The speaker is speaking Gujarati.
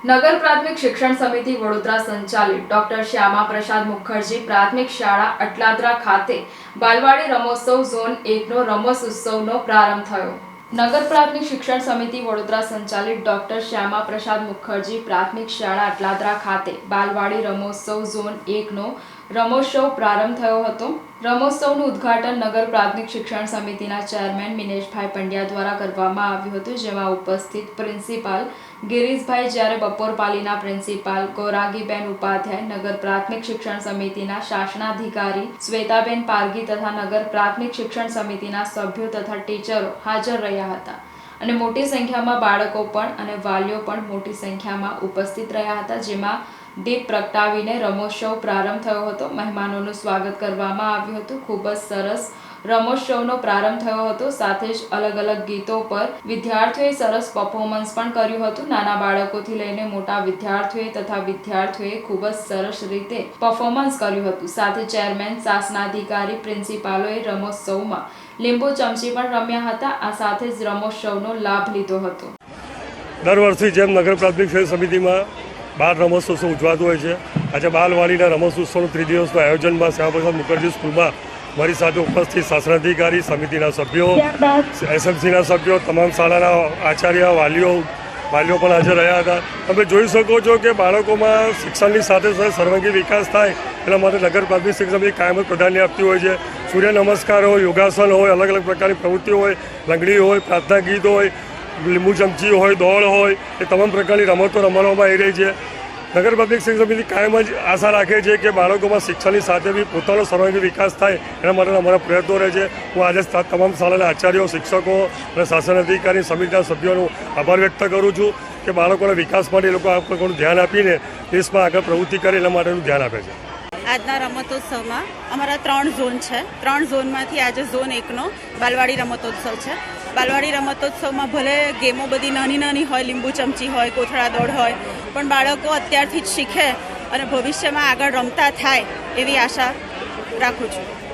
નગર પ્રાથમિક શિક્ષણ સમિતિ વડોદરા સંચાલિત ડોક્ટર શ્યામા પ્રસાદ મુખર્જી પ્રાથમિક શાળા અટલાદરા ખાતે બાલવાડી રમોત્સવ ઝોન એકનો રમોસ ઉત્સવનો પ્રારંભ થયો. નગર પ્રાથમિક શિક્ષણ સમિતિ વડોદરા સંચાલિત ડોક્ટર શ્યામા પ્રસાદ મુખર્જી પ્રાથમિક શાળા અટલાદરા ખાતે બાલવાડી રમોત્સવ ઝોન એકનો રમોત્સવ પ્રારંભ થયો હતો. રમોત્સવનું ઉદ્ઘાટન નગર પ્રાથમિક શિક્ષણ સમિતિના ચેરમેન મિનેશભાઈ પંડ્યા દ્વારા કરવામાં આવ્યું હતું, જેમાં ઉપસ્થિત પ્રિન્સિપાલ ગિરીશભાઈ, જ્યારે બપોરપાલીના પ્રિન્સિપાલ ગૌરાંગીબેન ઉપાધ્યાય, નગર પ્રાથમિક શિક્ષણ સમિતિના શાસનાધિકારી શ્વેતાબેન પારગી તથા નગર પ્રાથમિક શિક્ષણ સમિતિના સભ્યો તથા ટીચરો હાજર રહ્યા હતા. અને મોટી સંખ્યામાં બાળકો પણ અને વાલીઓ પણ મોટી સંખ્યામાં ઉપસ્થિત રહ્યા હતા, જેમાં દીપ પ્રગટાવીને રમોત્સવ પ્રારંભ થયો હતો. મહેમાનોનું સ્વાગત કરવામાં આવ્યું હતું. ખૂબ જ સરસ રમોત્સવનો પ્રારંભ થયો હતો. સાથે જ અલગ અલગ ગીતો પર વિદ્યાર્થીઓએ સરસ પરફોર્મન્સ પણ કર્યું હતું. નાના બાળકોથી લઈને મોટા વિદ્યાર્થીઓએ તથા વિદ્યાર્થીઓએ ખૂબ જ સરસ રીતે પરફોર્મન્સ કર્યું હતું. સાથે ચેરમેન શાસનાધિકારી પ્રિન્સિપાલોએ રમોત્સવમાં લીંબુ ચમચી પણ રમ્યા હતા. આ સાથે જ રમોત્સવનો લાભ લીધો હતો. દર વર્ષે જેમ નગર પ્રાથમિક શિક્ષણ સમિતિમાં બાળ રમતોત્સવ ઉજવાતું હોય છે. આજે બાલવાડીના રમોત્સવનું ત્રિદિવસનું આયોજનમાં શ્યામપ્રસાદ મુખર્જી સ્કૂલમાં મારી સાથે ઉપસ્થિત શાસનાધિકારી સમિતિના સભ્યો, એસએમસીના સભ્યો, તમામ શાળાના આચાર્ય, વાલીઓ વાલીઓ પણ હાજર રહ્યા હતા. તમે જોઈ શકો છો કે બાળકોમાં શિક્ષણની સાથે સાથે સર્વાંગી વિકાસ થાય એના માટે નગર પ્રાથમિક શિક્ષણ સમિતિ કાયમ પ્રાધાન્ય આપતી હોય છે. સૂર્ય નમસ્કાર હોય, યોગાસન હોય અલગ અલગ પ્રકારની પ્રવૃત્તિઓ હોય, લંગડી હોય, પ્રાર્થના ગીત હોય લીંબુ ચમચી હોય દોડ હોય, એ તમામ પ્રકારની રમતો રમવામાં આવી રહી છે. નગર પ્રાથમિક શિક્ષણ સમિતિ કાયમ જ આશા રાખે છે કે બાળકોમાં શિક્ષણની સાથે બી પોતાનો સર્વાંગી વિકાસ થાય એના માટે અમારા પ્રયત્નો રહે છે. હું આજે તમામ શાળાના આચાર્યો, શિક્ષકો અને શાસન અધિકારી, સમિતિના સભ્યોનો આભાર વ્યક્ત કરું છું કે બાળકોના વિકાસ માટે એ લોકો આ પ્રકારનું ધ્યાન આપીને દેશમાં આગળ પ્રવૃત્તિ કરે એના માટેનું ધ્યાન આપે છે. આજના રમતોત્સવમાં અમારા ત્રણ ઝોન છે. ત્રણ ઝોનમાંથી આજે ઝોન એકનો બાલવાડી રમતોત્સવ છે. બાલવાડી રમતોત્સવમાં ભલે ગેમો બધી નાની નાની હોય, લીંબુ ચમચી હોય, કોથળા દોડ હોય, પણ બાળકો અત્યારથી જ શીખે અને ભવિષ્યમાં આગળ રમતા થાય એવી આશા રાખું છું.